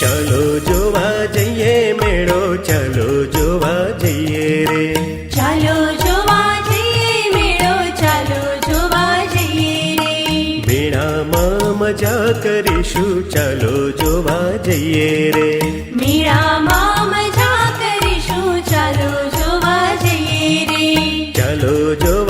ચાલો જોવા જઈએ મેળો ચાલો જોવા જઈએ રે ચાલો જોવા જઈએ મેળો ચાલો જોવા જઈએ રે મેળામાં મજા કરીશું ચાલો જોવા જઈએ રે મેળામાં મજા કરીશું ચાલો જોવા જઈએ રે ચાલો જોવા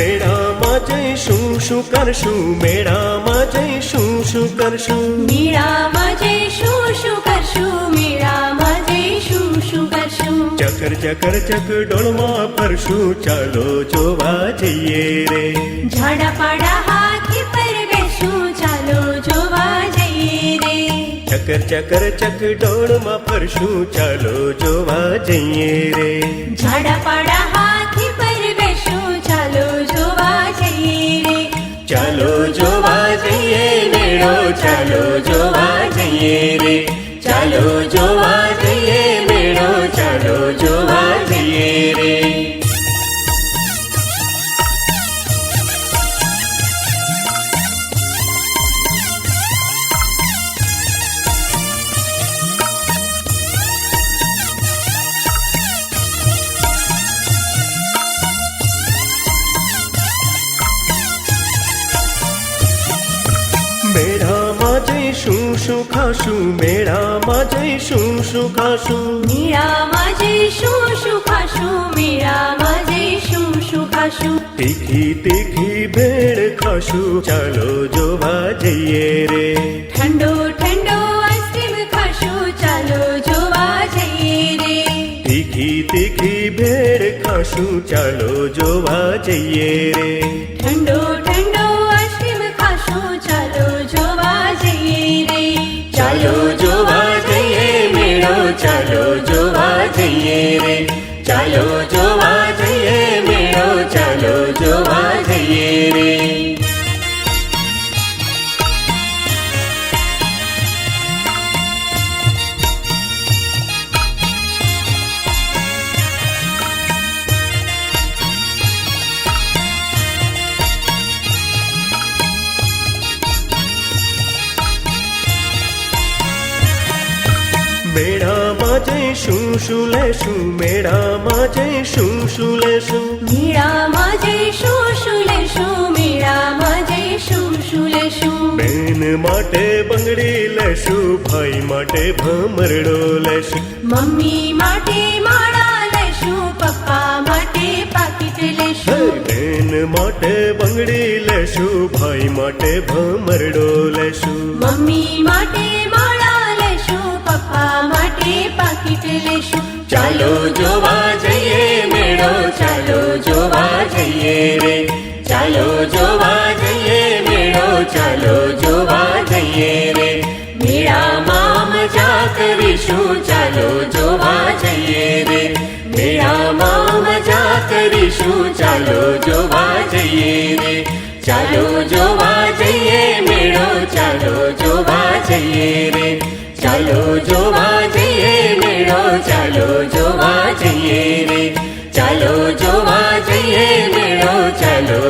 મેળામાં જઈશું શું કરશું? મેળામાં જઈશું શું કરશું? મેળામાં જઈશું શું કરશું? મેળામાં જઈશું શું કરશું? ચકર ચકર ચક ડોળમાં ફરશું. ચાલો જોવા જઈએ રે. ઝાડા પાડા હાથી પર બેસું. ચાલો જોવા જઈએ રે. ચકર ચકર ચક ડોળમાં ફરશું. ચાલો જોવા જઈએ રે. ઝાડા પાડા ચાલો જોવા જઈએ રે. ચાલો જોવા મેળામાં જઈશું શું ખાશું મેળામાં જઈશું શું ખાશું મેળામાં જઈશું શું ખાશું મેળામાં જઈશું શું ખાશું તીખી તીખી ભેળ ખાશું ચાલો જોવા જઈએ રે ઠંડો ઠંડો આઈસ્ક્રીમ ખાશું ચાલો જોવા જઈએ રે તીખી તીખી ભેળ ખાશું ચાલો જોવા જઈએ મેળામાં જઈશું શું લેશું? મેળામાં જઈશું શું લેશું? મેળામાં જઈશું શું લેશું? મેળામાં જઈશું શું લેશું? બેન માટે બંગડી લેશું ભાઈ માટે ભમરડો લેશું. મમ્મી માટે માળા લેશું પપ્પા માટે પાકીટ લેશું. બેન માટે બંગડી લેશું ભાઈ માટે ભમરડો લેશું. મમ્મી માટે ચાલો જોવા જઈએ, મેળો ચાલો જોવા જઈએ રે. ચાલો જોવા જઈએ, મેળો ચાલો જોવા જઈએ રે. મેળામાં મજા કરીશું ચાલો જોવા જઈએ રે. મેળામાં મજા કરીશું ચાલો જોવા જઈએ રે. ચાલો જોવા જઈએ, મેળો ચાલો જોવા જઈએ રે. ચાલો જોવા જોવા જઈએ રે ચાલો જોવા જઈએ મેળો ચાલો